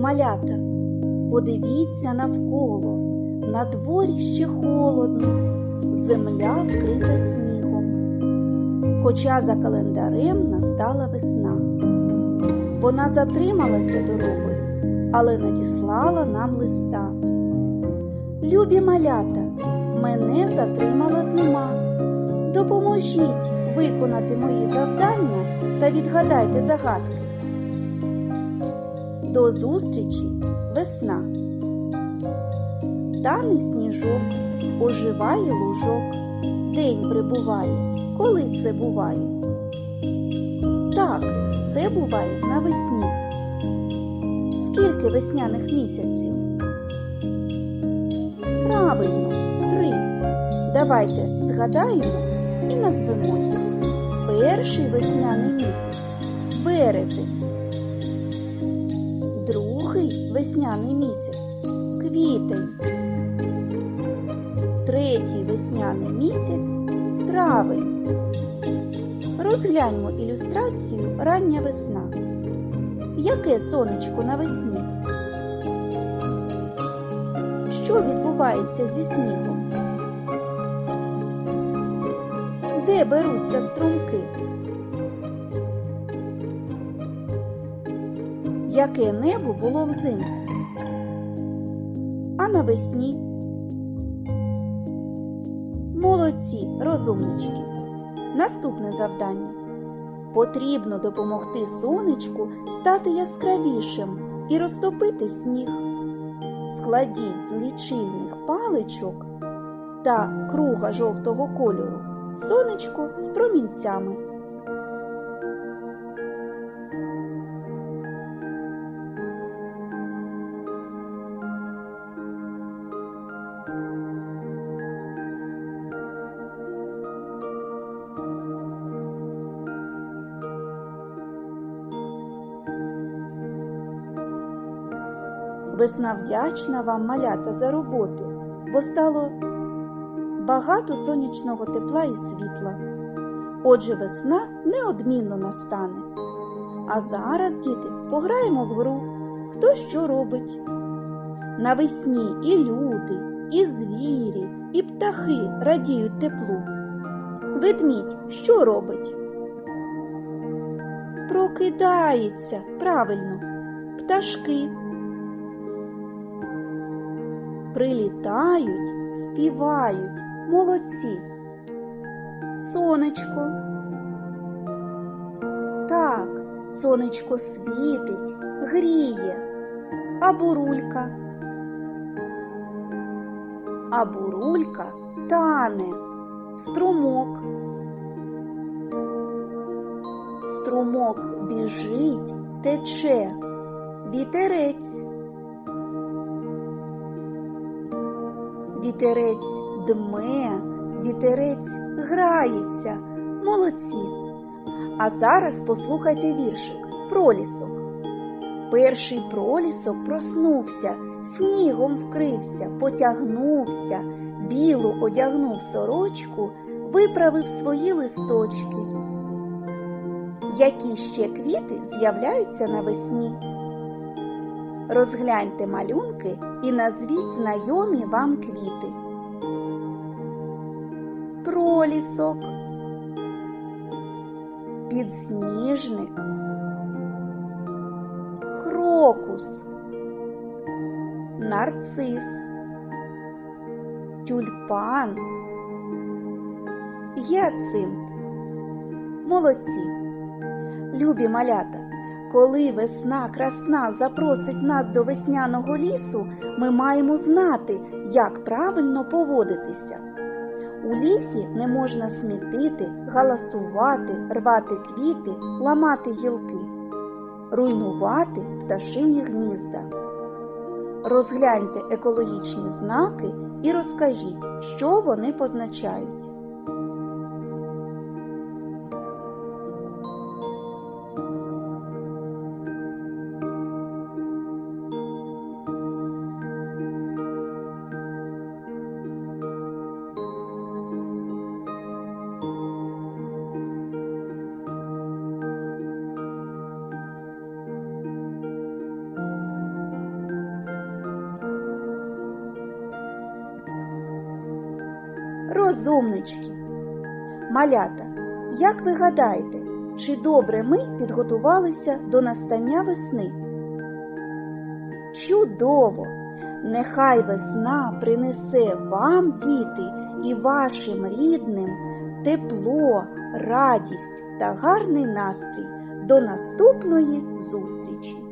малята, подивіться навколо, на дворі ще холодно, земля вкрита снігом. Хоча за календарем настала весна. Вона затрималася дорогою, але надіслала нам листа. Любі малята, мене затримала зима. Допоможіть виконати мої завдання та відгадайте загадки. До зустрічі весна. Тане сніжок, оживає лужок, день прибуває. Коли це буває? Так, це буває навесні. Скільки весняних місяців? Правильно, три. Давайте згадаємо і назвемо їх. Перший весняний місяць березень. Весняний місяць квітень. Третій весняний місяць травень. Розгляньмо ілюстрацію рання весна. Яке сонечко навесні? Що відбувається зі снігом? Де беруться струмки? Яке небо було взимку? А навесні? Молодці, розумнички. Наступне завдання. Потрібно допомогти сонечку стати яскравішим і розтопити сніг. Складіть з лічильних паличок та круга жовтого кольору сонечко з промінцями. Весна вдячна вам, малята, за роботу, бо стало багато сонячного тепла і світла. Отже, весна неодмінно настане. А зараз, діти, пограємо в гру, хто що робить. Навесні і люди, і звірі, і птахи радіють теплу. Ведмідь що робить? Прокидається, правильно, пташки. Прилітають, співають, молодці. Сонечко. Так, сонечко світить, гріє, а бурулька. А бурулька тане, струмок. Струмок біжить, тече, вітерець. Вітерець дме, вітерець грається. Молодці. А зараз послухайте віршик Пролісок. Перший пролісок проснувся, снігом вкрився, потягнувся, білу одягнув сорочку, виправив свої листочки. Які ще квіти з'являються навесні? Розгляньте малюнки і назвіть знайомі вам квіти. Пролісок, підсніжник, крокус, нарцис, тюльпан, гіацинт. Молодці, любі малята. Коли весна красна запросить нас до весняного лісу, ми маємо знати, як правильно поводитися. У лісі не можна смітити, галасувати, рвати квіти, ламати гілки, руйнувати пташині гнізда. Розгляньте екологічні знаки і розкажіть, що вони позначають. Розумнички. Малята, як ви гадаєте, чи добре ми підготувалися до настання весни? Чудово! Нехай весна принесе вам, діти, і вашим рідним тепло, радість та гарний настрій. До наступної зустрічі!